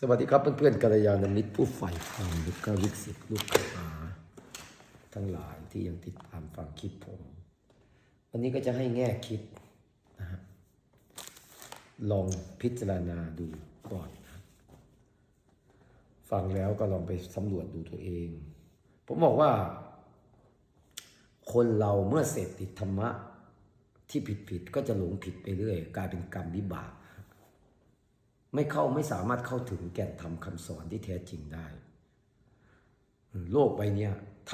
สวัสดีครับเพื่อนๆกัลยาณมิตรผู้ใฝ่ธรรมลูกกาวิกสิทธิ์ลูกกหาทั้งหลายที่ยังติดตามฟังคลิปผม วันนี้ก็จะให้แง่คิดนะฮะลองพิจารณาดูก่อนนะฟังแล้วก็ลองไปสำรวจดูตัวเอง ผมบอกว่า คนเราเมื่อเสพติดธรรมะที่ผิดๆก็จะหลงผิดไปเรื่อย กลายเป็นกรรมวิบาก ไม่เข้าไม่สามารถเข้าถึงแก่นธรรมคำสอนที่แท้จริงได้ โลกใบนี้ท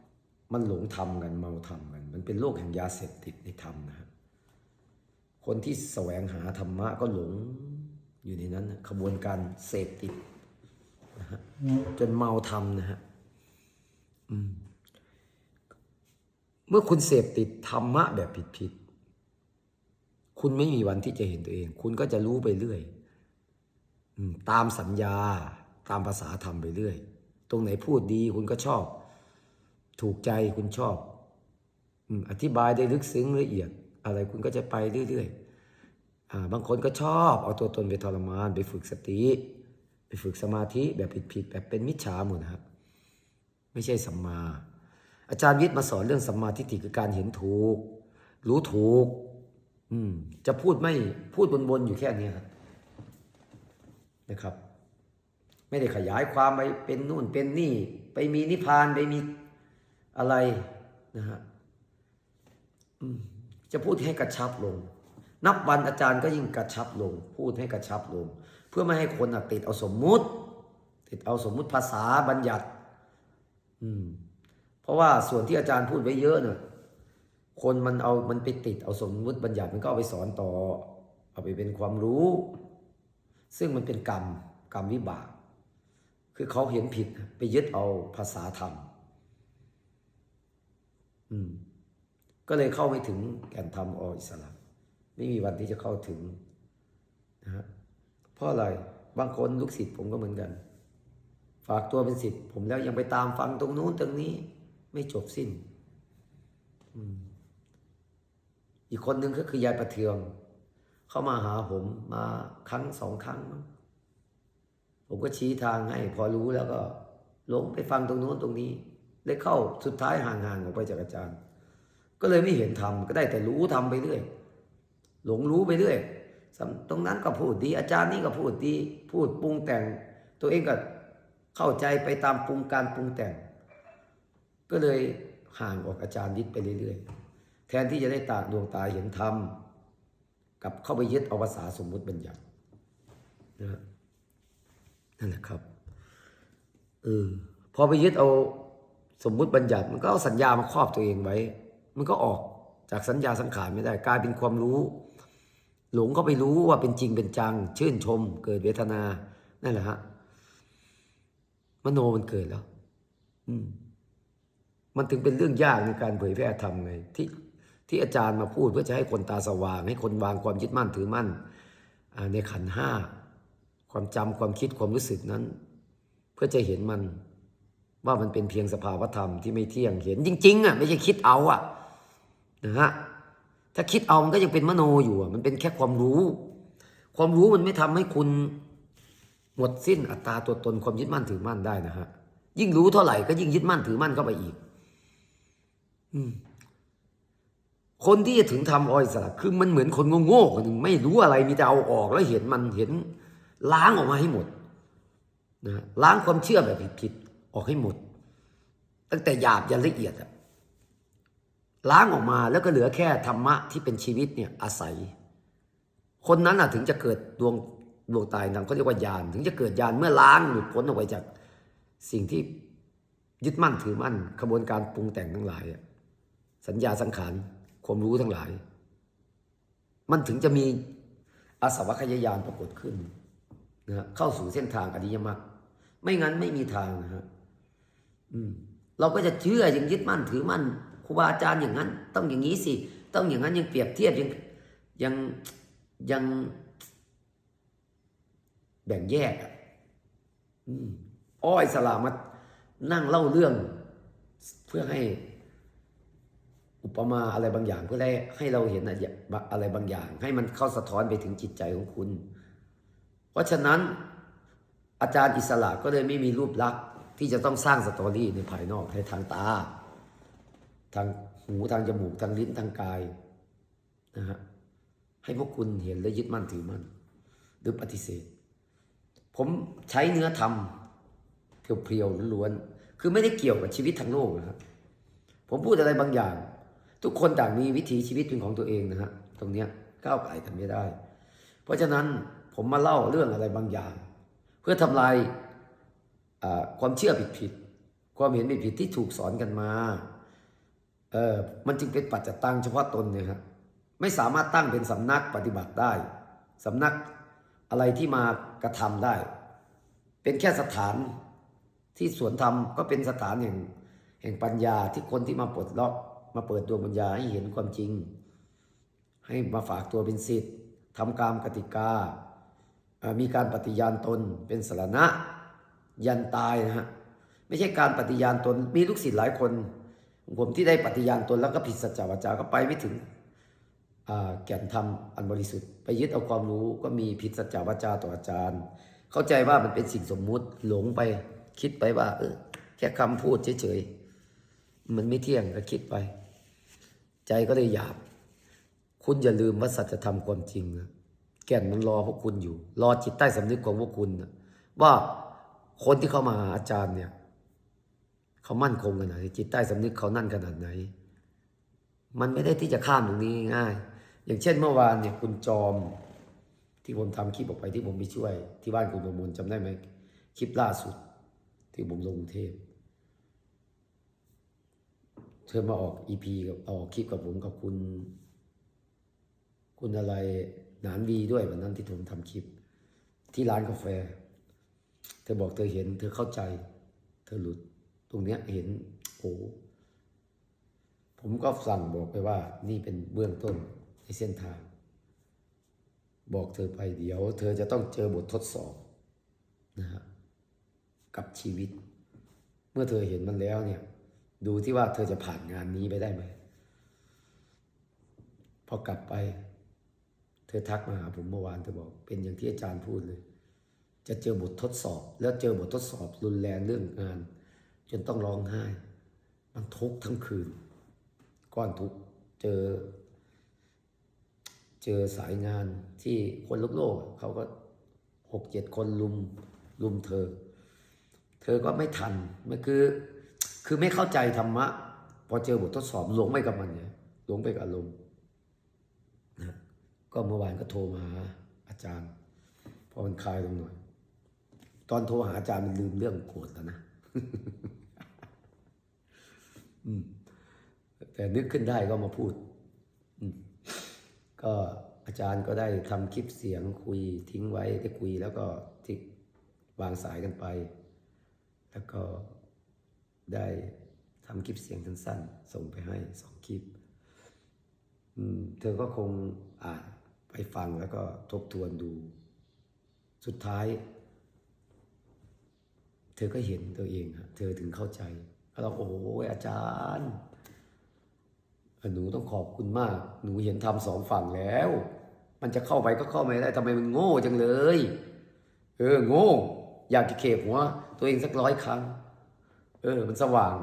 ำมันหลงทำกันเมาทำกัน มันเป็นโลกแห่งยาเสพติดในธรรมนะฮะคนที่แสวงหาธรรมะก็หลงอยู่ในนั้นนะขบวนการเสพติดนะฮะจนเมาทำนะฮะมเมื่อคุณเสพติดธรรมะแบบผิดๆคุณไม่มีวันที่จะเห็นตัวเอง คุณก็จะรู้ไปเรื่อย ตามสัญญาตามภาษาธรรมไปเรื่อย ตรงไหนพูดดีคุณก็ชอบ ถูกใจคุณชอบอธิบายได้ลึกซึ้งละเอียด อะไรคุณก็จะไปเรื่อยๆบางคนก็ชอบ เอาตัวตนไปทรมานไปฝึกสติไปฝึกสมาธิแบบผิดๆแบบเป็นมิจฉาหมดนะครับไม่ใช่สัมมา อาจารย์วิทย์มาสอนเรื่องสัมมาทิฏฐิคือการเห็นถูก รู้ถูก อืม จะพูดไม่พูดบนๆอยู่แค่นี้ครับ นะครับ ไม่ได้ขยายความไปเป็นนู่นเป็นนี่ ไปมีนิพพานไปมีอะไรนะฮะจะพูดให้กระชับลง นับวันอาจารย์ก็ยิ่งกระชับลง พูดให้กระชับลง เพื่อไม่ให้คนติดเอาสมมุติ ติดเอาสมมุติภาษาบัญญัติ อืม เพราะว่าส่วนที่อาจารย์พูดไว้เยอะเนี่ยคนมันเอามันไปติดเอาสมมุติบัญญัติมันก็เอาไปสอนต่อ เอาไปเป็นความรู้ ซึ่งมันเป็นกรรมกรรมวิบาก คือเขาเห็นผิดไปยึดเอาภาษาธรรม อืม ก็เลยเข้าไม่ถึงแก่นธรรมออิสระไม่มีวันที่จะเข้าถึงนะฮะเพราะอะไรบางคนลูกศิษย์ผมก็เหมือนกัน ฝากตัวเป็นศิษย์ผมแล้วยังไปตามฟังตรงนู้นตรงนี้ ไม่จบสิ้นอีกคนหนึ่งก็คือยายประเทือง เข้ามาหาผมมาครั้งสองครั้ง ผมก็ชี้ทางให้ พอรู้แล้วก็ลงไปฟังตรงโน้นตรงนี้ ได้เข้าสุดท้ายห่างๆออกไปจากอาจารย์ ก็เลยไม่เห็นทำก็ได้แต่รู้ทำไปเรื่อยหลงรู้ไปเรื่อยตรงนั้นก็พูดดี อาจารย์นี่ก็พูดดี พูดปรุงแต่ง ตัวเองก็เข้าใจไปตามปรุงการปรุงแต่ง ก็เลยห่างออกอาจารย์ยิดไปเรื่อยๆ แทนที่จะได้ตากดวงตาเห็นธรรม กับเข้าไปยึดเอาภาษาสมมุติบัญญัตินะนั่นแหละครับเออพอไปยึดเอาสมมุติบัญญัติ มันก็เอาสัญญามาครอบตัวเองไว้ มันก็ออกจากสัญญาสังขารไม่ได้กลายเป็นความรู้ หลงเข้าไปรู้ว่าเป็นจริงเป็นจัง ชื่นชม เกิดเวทนา นั่นแหละฮะมโนมันเกิดแล้ว อืมมันถึงเป็นเรื่องยากในการเผยแพร่ธรรมไงที่ ที่อาจารย์มาพูดเพื่อจะให้คนตาสว่าง ให้คนวางความยึดมั่นถือมั่นในขันห้าความจำความคิดความรู้สึกนั้น เพื่อจะเห็นมันว่ามันเป็นเพียงสภาวธรรมที่ไม่เที่ยงเห็นจริงๆอะไม่ใช่คิดเอาอะนะฮะถ้าคิดเอามันก็ยังเป็นมโนอยู่อะมันเป็นแค่ความรู้ ความรู้มันไม่ทำให้คุณหมดสิ้นอัตตาตัวตนความยึดมั่นถือมั่นได้นะฮะยิ่งรู้เท่าไหร่ก็ยิ่งยึดมั่นถือมั่นเข้าไปอีก อืม คนที่จะถึงทำออยสระคือมันเหมือนคนโง่ๆคนหนึ่งไม่รู้อะไรมีแต่เอาออกแล้วเห็นมันเห็นล้างออกมาให้หมดนะล้างความเชื่อแบบผิดๆออกให้หมด ตั้งแต่หยาบยันละเอียดอะล้างออกมาแล้วก็เหลือแค่ธรรมะที่เป็นชีวิตเนี่ยอาศัย คนนั้นอะถึงจะเกิดดวงดวงตายนำเขาเรียกว่าญาณถึงจะเกิดญาณเมื่อล้างหลุดพ้นออกไปจากสิ่งที่ยึดมั่นถือมั่นขบวนการปรุงแต่งทั้งหลายสัญญาสังขาร ความรู้ทั้งหลาย มันถึงจะมีอาสวัคยายานปรากฏขึ้นนะเข้าสู่เส้นทางอริยมรรคไม่งั้นไม่มีทางนะฮะเราก็จะเชื่อยังยึดมั่นถือมั่นครูบาอาจารย์อย่างนั้น ต้องอย่างนี้สิ ต้องอย่างนั้นยังเปรียบเทียบยังยังยังแบ่งแยกอ้อยสลามานั่งเล่าเรื่องเพื่อให้ อุปมาอะไรบางอย่างเพื่อให้ให้เราเห็นอะไรบางอย่าง ให้มันเข้าสะท้อนไปถึงจิตใจของคุณ เพราะฉะนั้นอาจารย์อิสระก็เลยไม่มีรูปลักษณ์ที่จะต้องสร้างสตอรี่ในภายนอกในทางตา ทางหูทางจมูกทางลิ้นทางกายนะฮะให้พวกคุณเห็นและยึดมั่นถือมั่นหรือปฏิเสธ ผมใช้เนื้อธรรมเพียวๆล้วนๆคือไม่ได้เกี่ยวกับชีวิตทางโลกนะครับผมพูดอะไรบางอย่าง ทุกคนต่างมีวิถีชีวิตเป็นของตัวเองนะฮะตรงเนี้ยก้าวไกลกันไม่ได้ เพราะฉะนั้นผมมาเล่าเรื่องอะไรบางอย่าง เพื่อทำลายความเชื่อผิดๆความเห็นผิดๆที่ถูกสอนกันมาเออมันจึงเป็นปัจจตังเฉพาะตนเนี่ยครับไม่สามารถตั้งเป็นสำนักปฏิบัติได้สำนักอะไรที่มากระทำได้ เป็นแค่สถานที่สวนธรรมก็เป็นสถานแห่งแห่งปัญญาที่คนที่มาปลดล็อก มาเปิดดวงปัญญาให้เห็นความจริง ให้มาฝากตัวเป็นสิทธิ์ทำกรรมกติกา มีการปฏิญาณตนเป็นสรณะ ยันตายนะฮะไม่ใช่การปฏิญาณตนมีลูกศิษย์หลายคน ผมที่ได้ปฏิญาณตนแล้วก็ผิดสัจจวาจาก็ไปไม่ถึงแก่นธรรมอันบริสุทธิ์ไปยึดเอาความรู้ก็มีผิดสัจจวาจาต่ออาจารย์ เข้าใจว่ามันเป็นสิ่งสมมุติหลงไปคิดไปว่าเออแค่คำพูดเฉยๆ มันไม่เที่ยงก็คิดไป ใจก็เลยหยาบ คุณอย่าลืมว่าสัจธรรมความจริงนะแก่นมันรอพวกคุณอยู่ รอจิตใต้สำนึกของพวกคุณนะว่าคนที่เข้ามาหาอาจารย์เนี่ยเขามั่นคงขนาดไหนจิตใต้สำนึกเขานั่นขนาดไหน มันไม่ได้ที่จะข้ามตรงนี้ง่าย อย่างเช่นเมื่อวานเนี่ยคุณจอม ที่ผมทำคลิปออกไปที่ผมไปช่วย ที่บ้านคุณประมูลจำได้ไหมคลิปล่าสุด ที่ผมลงกรุงเทพ ธอมาออกอีพีกับออกคลิปกับผมกับคุณ คุณอะไรหนานวีด้วยวันนั้นที่ผมทำคลิป ที่ร้านกาแฟ เธอบอกเธอเห็น เธอเข้าใจ เธอหลุด ตรงเนี้ยเห็นโอ้ผมก็สั่งบอกไปว่า นี่เป็นเบื้องต้นในเส้นทาง บอกเธอไปเดี๋ยว เธอจะต้องเจอบททดสอบนะฮะกับชีวิต เมื่อเธอเห็นมันแล้วเนี่ย ดูที่ว่าเธอจะผ่านงานนี้ไปได้ไหมพอกลับไป เธอทักมาหาผมเมื่อวานเธอบอก เป็นอย่างที่อาจารย์พูดเลย จะเจอบททดสอบ แล้วเจอบททดสอบรุนแรงเรื่องงาน จนต้องร้องไห้ มันทุกข์ทั้งคืน ก้อนทุกเจอ เจอสายงานที่คนโลกโลกเขาก็หกเจ็ดคนลุมลุมเธอ เธอก็ไม่ทันมันคือ คือไม่เข้าใจธรรมะ พอเจอบททดสอบหลงไปกับมันเนี่ยหลงไปกับอารมณ์นะก็เมื่อวานก็โทรมาหาอาจารย์ พอมันคลายลงหน่อย ตอนโทรหาอาจารย์มันลืมเรื่องโกรธแล้วนะอืแต่นึกขึ้นได้ก็มาพูด ก็อาจารย์ก็ได้ทำคลิปเสียงคุยทิ้งไว้ได้คุยแล้วก็ทิ้งวางสายกันไป แล้วก็ ได้ทำคลิปเสียงสั้นๆ ส่งไปให้สองคลิปเธอก็คงอ่านไปฟังแล้วก็ทบทวนดู สุดท้าย เธอก็เห็นตัวเองฮะเธอถึงเข้าใจแล้วเราโอ้โหอาจารย์ หนูต้องขอบคุณมาก หนูเห็นทำสองฝั่งแล้ว มันจะเข้าไปก็เข้าไม่ได้ทำไมมันโง่จังเลย เออโง่ อยากจะเข็บหัวตัวเองสักร้อยครั้ง เออ มันสว่าง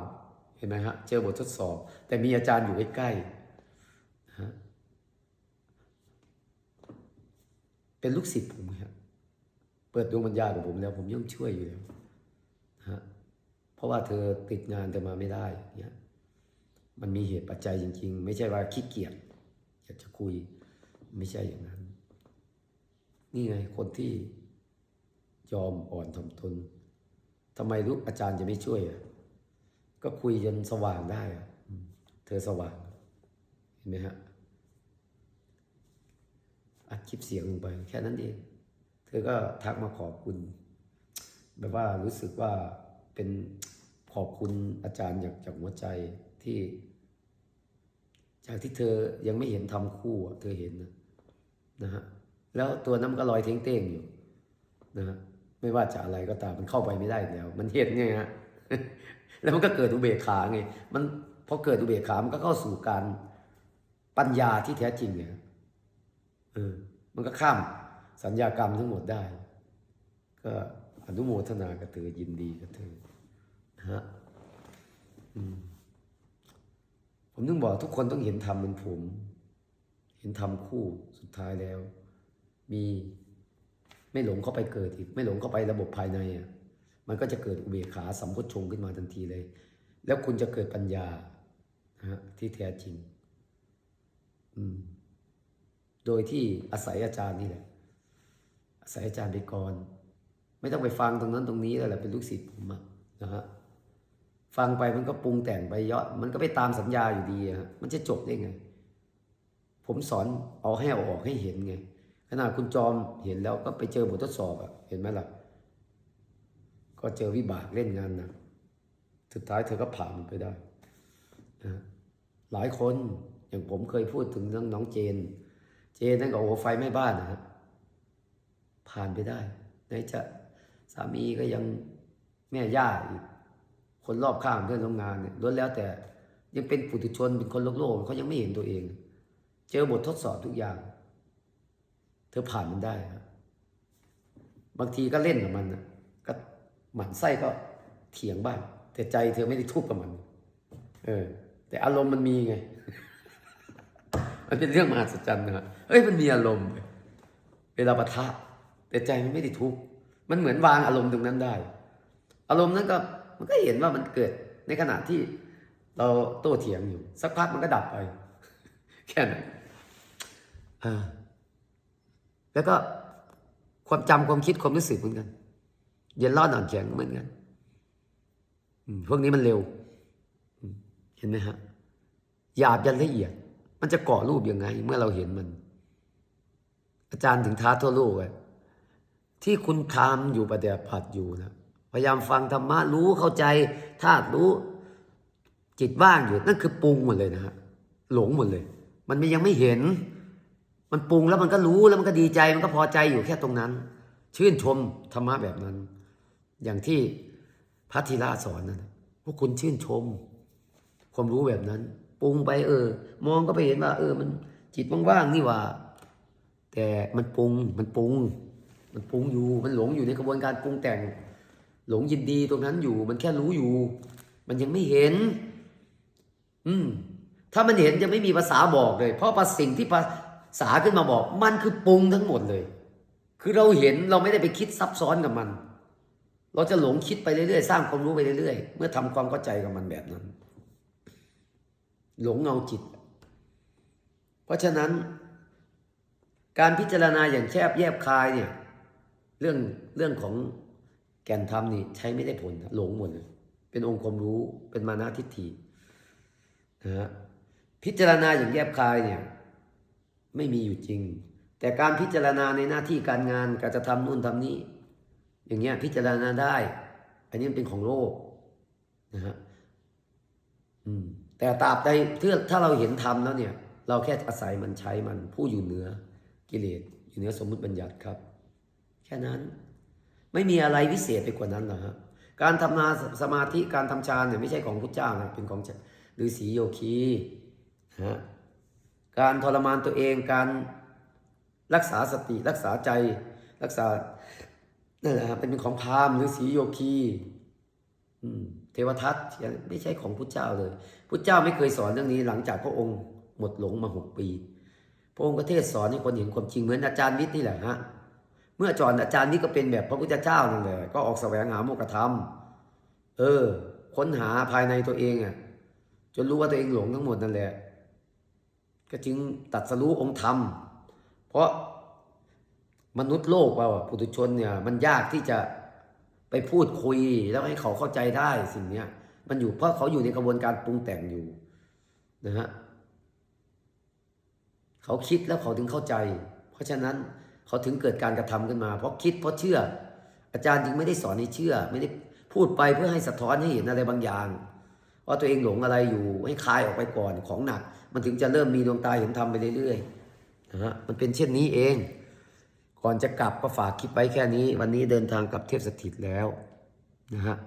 เห็นไหมฮะ เจอบททดสอบ แต่มีอาจารย์อยู่ใกล้ๆเป็นลูกศิษย์ผมครับเปิดดวงปัญญาของผมแล้ว ผมย่อมช่วยอยู่แล้วฮะเพราะว่าเธอติดงานเธอมาไม่ได้เนี่ยมันมีเหตุปัจจัยจริง ๆ ไม่ใช่ว่าขี้เกียจอยากจะคุย ไม่ใช่อย่างนั้น นี่ไงคนที่ยอมอ่อนถ่อมตน ทำไมลูกอาจารย์จะไม่ช่วยอะก็คุยจนสว่างได้อะเธอสว่าง เห็นไหมฮะอัดคลิปเสียงลงไป แค่นั้นเอง เธอก็ทักมาขอบคุณ แบบว่ารู้สึกว่าเป็นขอบคุณอาจารย์จากจากหัวใจที่ จากที่เธอยังไม่เห็นทำคู่เธอเห็นนะนะฮะแล้วตัวน้ำก็ลอยเท้งเต้งอยู่นะฮะ ไม่ว่าจะอะไรก็ตามมันเข้าไปไม่ได้อีกแล้ว มันเห็นไงฮะแล้วมันก็เกิดอุเบกขาไงมันพอเกิดอุเบกขามันก็เข้าสู่การปัญญาที่แท้จริงเนี่ยเออมันก็ข้ามสัญญากรรมทั้งหมดได้ ก็อนุโมทนากับเธอยินดีกับเธอนะฮะอืมผมถึงบอกทุกคนต้องเห็นธรรมเหมือนผม เห็นธรรมคู่สุดท้ายแล้ว มี ไม่หลงเข้าไปเกิดอีก ไม่หลงเข้าไประบบภายในอะมันก็จะเกิดอุเบกขาสัมพุทชงขึ้นมาทันทีเลย แล้วคุณจะเกิดปัญญาฮะที่แท้จริง อืม โดยที่อาศัยอาจารย์นี่แหละ อาศัยอาจารย์ไปก่อน ไม่ต้องไปฟังตรงนั้นตรงนี้แล้วแหละเป็นลูกศิษย์ผมอะนะฮะฟังไปมันก็ปรุงแต่งไปเยอะมันก็ไปตามสัญญาอยู่ดีอะฮะมันจะจบได้ไง ผมสอนเอาให้เอาออกให้เห็นไง ขนาดคุณจอมเห็นแล้วก็ไปเจอบททดสอบอะเห็นไหมล่ะ ก็เจอวิบากเล่นงานนะสุดท้ายเธอก็ผ่านมันไปได้นะหลายคนอย่างผมเคยพูดถึงเรื่องน้องเจน เจนนั่นก็โอ้ไฟไม้บ้านนะฮะผ่านไปได้ไหนจะสามีก็ยังแม่ย่าอีกคนรอบข้างเพื่อนร่วมงานเนี่ยล้วนแล้วแต่ยังเป็นปุถุชนเป็นคนโลกโลกเขายังไม่เห็นตัวเอง เจอบททดสอบทุกอย่าง เธอผ่านมันได้ครับบางทีก็เล่นกับมันนะก็หมั่นไส้ก็เถียงบ้างแต่ใจเธอไม่ได้ทุกข์กับมัน เออ แต่อารมณ์มันมีไง มันเป็นเรื่องมหัศจรรย์นะครับเอ้ยมันมีอารมณ์เวลาปะทะ แต่ใจมันไม่ได้ทุกข์มันเหมือนวางอารมณ์ตรงนั้นได้ อารมณ์นั้นก็มันก็เห็นว่ามันเกิดในขณะที่เราโต้เถียงอยู่ สักพักมันก็ดับไป แค่นั้นอ่า แล้วก็ความจำความคิดความรู้สึกเหมือนกัน เย็นร้อนอ่อนแข็งเหมือนกันอืมพวกนี้มันเร็วอืมเห็นไหมฮะหยาบยันละเอียด มันจะก่อรูปยังไง เมื่อเราเห็นมัน อาจารย์ถึงท้าทั่วโลกเลยที่คุณทำอยู่ปฏิบัติอยู่นะพยายามฟังธรรมะรู้เข้าใจธาตุรู้จิตว่างอยู่ นั่นคือปรุงหมดเลยนะฮะหลงหมดเลย มันยังไม่เห็น มันปรุงแล้วมันก็รู้แล้วมันก็ดีใจมันก็พอใจอยู่แค่ตรงนั้น ชื่นชมธรรมะแบบนั้น อย่างที่พระธีระสอนนั่นน่ะพวกคุณชื่นชม ความรู้แบบนั้น ปรุงไปเออ มองก็ไปเห็นว่า เออ มันจิตว่างๆนี่ว่า แต่มันปรุงมันปรุง มันปรุงอยู่มันหลงอยู่ในกระบวนการปรุงแต่ง หลงยินดีตรงนั้นอยู่ มันแค่รู้อยู่ มันยังไม่เห็น อืมถ้ามันเห็นจะไม่มีภาษาบอกเลย เพราะภาสิ่งที่ภา ษาขึ้นมาบอก มันคือปรุงทั้งหมดเลย คือเราเห็นเราไม่ได้ไปคิดซับซ้อนกับมัน เราจะหลงคิดไปเรื่อยๆ สร้างความรู้ไปเรื่อยๆ เมื่อทำความเข้าใจกับมันแบบนั้น หลงเงาจิต เพราะฉะนั้น การพิจารณาอย่างแคบแยบคายเนี่ย เรื่องเรื่องของแก่นธรรมนี่ใช้ไม่ได้ผลหลงหมดเลยเป็นองค์ความรู้เป็นมานาทิฏฐินะฮะพิจารณาอย่างแยบคายเนี่ย ไม่มีอยู่จริง แต่การพิจารณาในหน้าที่การงานการจะทำนู่นทำนี้ อย่างเงี้ยพิจารณาได้ อันนี้เป็นของโลกนะฮะอืมแต่ตราบใดถ้าถ้าเราเห็นธรรมแล้วเนี่ย เราแค่อาศัยมันใช้มันผู้อยู่เหนือกิเลสอยู่เหนือสมมุติบัญญัติครับ แค่นั้นไม่มีอะไรวิเศษไปกว่านั้นหรอกฮะการทำนาสมาธิการทำฌานเนี่ยไม่ใช่ของพุทธเจ้านะเป็นของฤาษีโยคีนะฮะ การทรมานตัวเองการรักษาสติรักษาใจรักษานั่นแหละครับเป็นของพราหมณ์ฤาษีโยคีเทวทัตไม่ใช่ของพุทธเจ้าเลยพุทธเจ้าไม่เคยสอนเรื่องนี้หลังจากพระองค์หมดหลงมาหกปี พระองค์ก็เทศสอนให้คนเห็นความจริงเหมือนอาจารย์วิทย์นี่แหละฮะเมื่อจอนอาจารย์นี่ก็เป็นแบบพระพุทธเจ้านั่นแหละก็ออกแสวงหาโมกขธรรม เออ ค้นหาภายในตัวเองอะจนรู้ว่าตัวเองหลงทั้งหมดนั่นแหละ ก็จึงตัดสรู้องค์ธรรม เพราะมนุษย์โลกว่าปุถุชนเนี่ยมันยากที่จะไปพูดคุยแล้วให้เขาเข้าใจได้สิ่งเนี้ยมันอยู่เพราะเขาอยู่ในกระบวนการปรุงแต่งอยู่นะฮะเขาคิดแล้วเขาถึงเข้าใจ เพราะฉะนั้นเขาถึงเกิดการกระทำขึ้นมา เพราะคิดเพราะเชื่อ อาจารย์จึงไม่ได้สอนให้เชื่อ ไม่ได้พูดไปเพื่อให้สะท้อนให้เห็นอะไรบางอย่าง ว่าตัวเองหลงอะไรอยู่ให้คลายออกไปก่อนของหนัก มันถึงจะเริ่มมีดวงตาเห็นธรรมไปเรื่อยๆนะฮะมันเป็นเช่นนี้เอง ก่อนจะกลับก็ฝากคลิปไว้แค่นี้ วันนี้เดินทางกลับเทพสถิตแล้วนะฮะ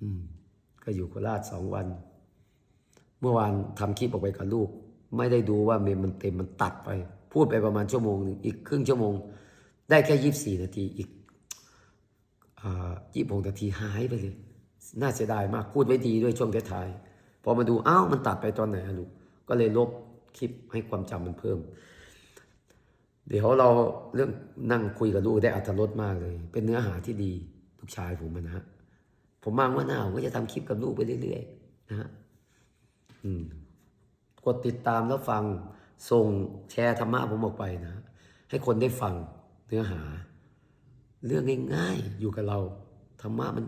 อืมก็อยู่โคราชสองวัน เมื่อวานทำคลิปออกไปกับลูก ไม่ได้ดูว่าเมมมันเต็มมันตัดไป พูดไปประมาณชั่วโมงหนึ่งอีกครึ่งชั่วโมง ได้แค่ยี่สิบสี่นาทีอีกยี่ปงนาทีหายไปเลย น่าเสียดายมากพูดไว้ดีด้วยช่วงท้ายพอมาดูอ้าวมันตัดไปตอนไหนลูกก็เลยลบคลิปให้ความจำมันเพิ่ม เดี๋ยวเราเรื่องนั่งคุยกับลูกได้อัธรสมากเลย เป็นเนื้อหาที่ดีลูกชายผมนะฮะผมมางว่าหน้าผมก็จะทำคลิปกับลูกไปเรื่อยๆนะฮะกดติดตามแล้วฟังส่งแชร์ธรรมะผมออกไปนะ ให้คนได้ฟังเนื้อหา เรื่องง่ายๆอยู่กับเราธรรมะมัน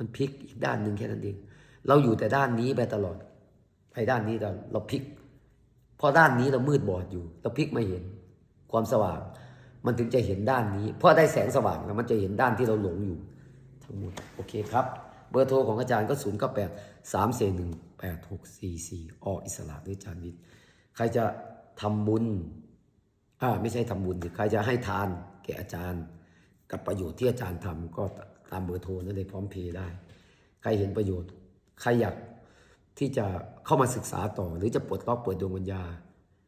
มันพลิกอีกด้านหนึ่งแค่นั้นเอง เราอยู่แต่ด้านนี้ไปตลอดไปด้านนี้เราเราพลิกเพราะด้านนี้เรามืดบอดอยู่ เราพลิกมาเห็นความสว่าง มันถึงจะเห็นด้านนี้เพราะได้แสงสว่างแล้วมันจะเห็นด้านที่เราหลงอยู่ ทั้งหมดโอเคครับ เบอร์โทรของอาจารย์ก็0 9 8 3 4 1 8 6 4 4ออิสระด้วยอาจารย์วิทย์ใครจะทำบุญอ่าไม่ใช่ทำบุญใครจะให้ทานแก่อาจารย์ กับประโยชน์ที่อาจารย์ทำก็ ตามเบอร์โทรนั่นเลยพร้อมเพย์ได้ ใครเห็นประโยชน์ ใครอยากที่จะเข้ามาศึกษาต่อ หรือจะปลดล็อกเปิดดวงวิญญา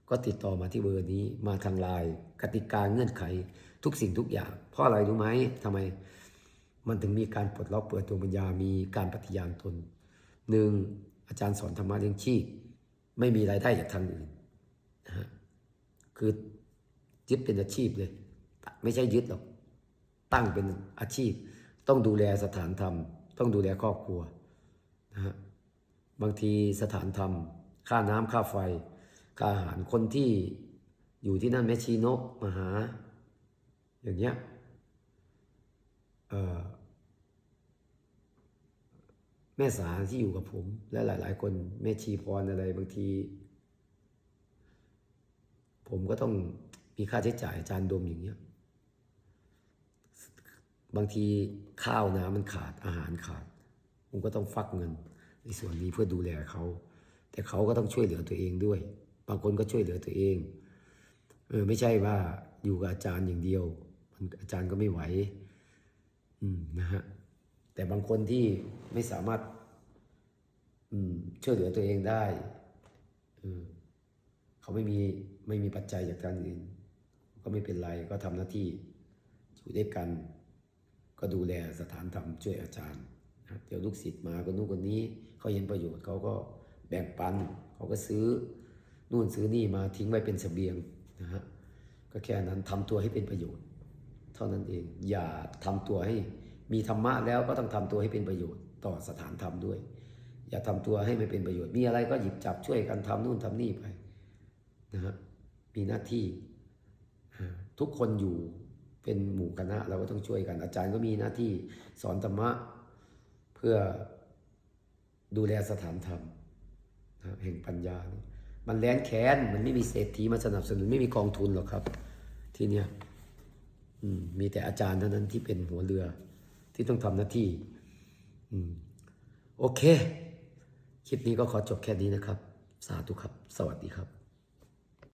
ก็ติดต่อมาที่เบอร์นี้มาทางไลน์กติกาเงื่อนไขทุกสิ่งทุกอย่าง เพราะอะไรรู้ไหมทำไม มันถึงมีการปลดล็อกเปิดดวงวิญญา มีการปฏิญาณตนหนึ่งอาจารย์สอนธรรมะเลี้ยงชีพไม่มีรายได้จากทางอื่นนะฮะคือยึดเป็นอาชีพเลย ไม่ใช่ยึดหรอกตั้งเป็นอาชีพ ต้องดูแลสถานธรรม ต้องดูแลครอบครัวนะฮะบางทีสถานธรรม ค่าน้ำค่าไฟ ค่าอาหารคนที่อยู่ที่นั่นแม่ชีนกมาหา อย่างเงี้ยแม่สาที่อยู่กับผม และหลาย ๆ คนแม่ชีพรอะไรบางที ผมก็ต้องมีค่าใช้จ่ายอาจารย์ดมอย่างเงี้ย บางทีข้าวน้ำมันขาดอาหารขาดผมก็ต้องฟักเงิน ในส่วนนี้เพื่อดูแลเขา แต่เขาก็ต้องช่วยเหลือตัวเองด้วย บางคนก็ช่วยเหลือตัวเองเออไม่ใช่ว่าอยู่กับอาจารย์อย่างเดียวอาจารย์ก็ไม่ไหวอืมนะฮะแต่บางคนที่ไม่สามารถ อืมช่วยเหลือตัวเองได้เออเขาไม่มีไม่มีปัจจัยจากทางอื่น ก็ไม่เป็นไรก็ทำหน้าที่อยู่ด้วยกัน ก็ดูแลสถานธรรมช่วยอาจารย์นะเดี๋ยวลูกศิษย์มาคนนู้นคนนี้เขาเห็นประโยชน์เขาก็แบ่งปันเขาก็ซื้อนู่นซื้อนี่มาทิ้งไว้เป็นเสบียงนะฮะก็แค่นั้นทำตัวให้เป็นประโยชน์ เท่านั้นเองอย่าทำตัวให้มีธรรมะแล้วก็ต้องทำตัวให้เป็นประโยชน์ต่อสถานธรรมด้วย อย่าทำตัวให้ไม่เป็นประโยชน์ มีอะไรก็หยิบจับช่วยกันทำนู่นทำนี่ไปนะฮะมีหน้าที่ทุกคนอยู่ เป็นหมู่คณะเราก็ต้องช่วยกัน อาจารย์ก็มีหน้าที่สอนธรรมะ เพื่อดูแลสถานธรรมนะแห่งปัญญา มันแล้นแค้นมันไม่มีเศรษฐีมาสนับสนุนไม่มีกองทุนหรอกครับ ที่เนี้ยมีแต่อาจารย์เท่านั้นที่เป็นหัวเรือ ที่ต้องทำหน้าที่โอเค คลิปนี้ก็ขอจบแค่นี้นะครับ สาธุครับ สวัสดีครับ